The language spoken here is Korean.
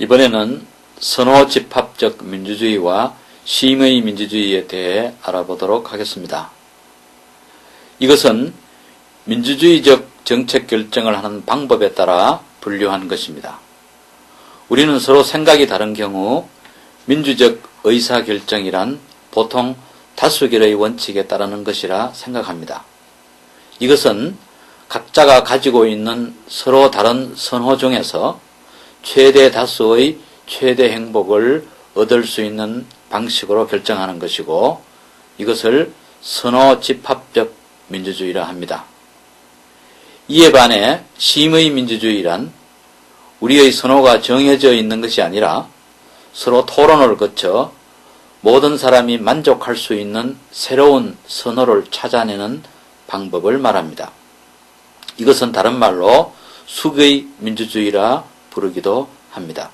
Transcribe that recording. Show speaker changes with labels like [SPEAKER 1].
[SPEAKER 1] 이번에는 선호 집합적 민주주의와 심의 민주주의에 대해 알아보도록 하겠습니다. 이것은 민주주의적 정책 결정을 하는 방법에 따라 분류한 것입니다. 우리는 서로 생각이 다른 경우 민주적 의사결정이란 보통 다수결의 원칙에 따르는 것이라 생각합니다. 이것은 각자가 가지고 있는 서로 다른 선호 중에서 최대 다수의 최대 행복을 얻을 수 있는 방식으로 결정하는 것이고 이것을 선호 집합적 민주주의라 합니다. 이에 반해 심의 민주주의란 우리의 선호가 정해져 있는 것이 아니라 서로 토론을 거쳐 모든 사람이 만족할 수 있는 새로운 선호를 찾아내는 방법을 말합니다. 이것은 다른 말로 수의 민주주의라 부르기도 합니다.